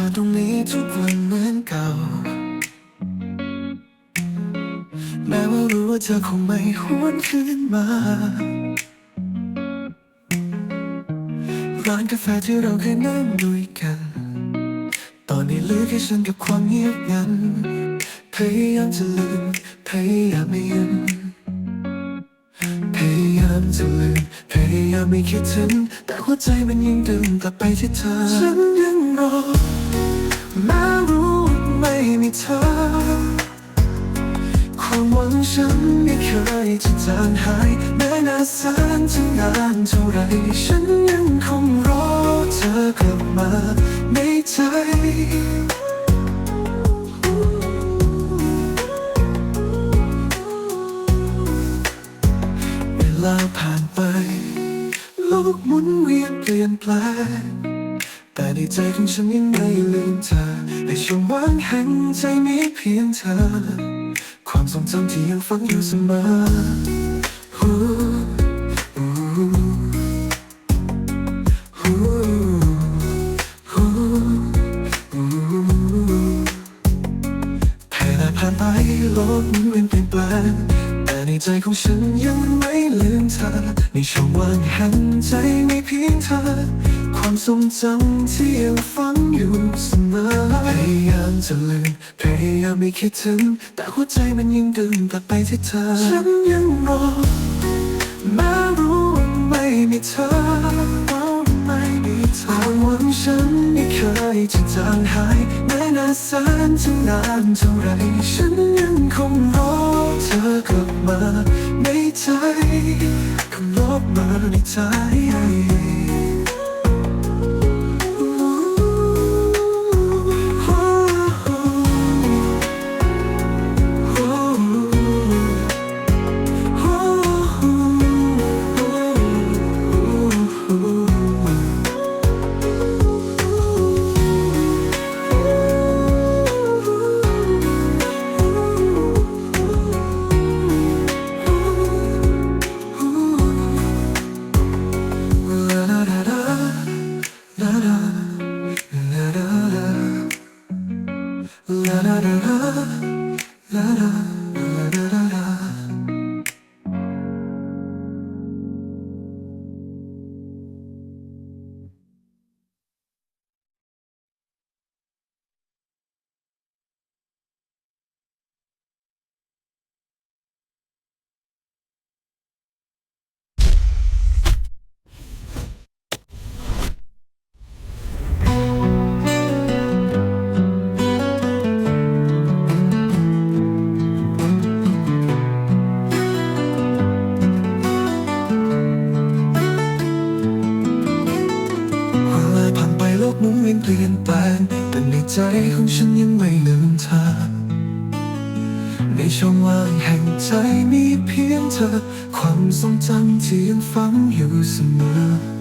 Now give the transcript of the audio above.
อตรงนี้ทุกวันเหมือนเก่า แม้ว่ารู้ว่าเธอคงไม่หวนคืนมา ร้านกาแฟที่เราเคยนั่งด้วยกัน ตอนนี้เหลือแค่ฉันกับความเงียบงัน พยายามจะลืม พยายามไม่ยืนพยายามจะลืม พยายามไม่คิดถึง แต่หัวใจมันยังดึงกลับไปที่เธอฉันยั รอแม้รู้ไม่มีเธอ ความหวังฉันไม่เคยจะจางหายแม้นานแสนจะนานเท่าไร ฉันยังคงรอเธอกลับมาในใจเวลาผ่านไป โลกหมุนเวียนเปลี่ยนแปลง ในใจของฉันยังไม่ลืมเธอในช่วงว่างแห่งใจมีเพียงเธอ ความทรงจำที่ยังฝังอยู่เสมอผ่านไปโลกมุนเปลี่ยนแปลง ใจของฉันยังไม่ลืมเธอ ในช่องว่างห่งใจมีเพียงเธอ ความทรงจำที่ยังฝังอยู่เสมอพยายามจะลืมพยายามไม่คิดถึง แต่หัวใจมันยังดึงกลับไปที่เธอ ฉันยังรอแม้รู้ว่าไม่มีเธอว่าไม่มีเธอความหวังฉันไม่เคยจะจางหายแม้นานแสนจะนานเท่าไรฉันยังคงรอ เว เปลี่ยนแปลงแต่ในใจของฉันยังไม่ลืมเธอ ในช่องว่างแห่งใจมีเพียงเธอ ความทรงจำที่ยังฝังอยู่เสมอ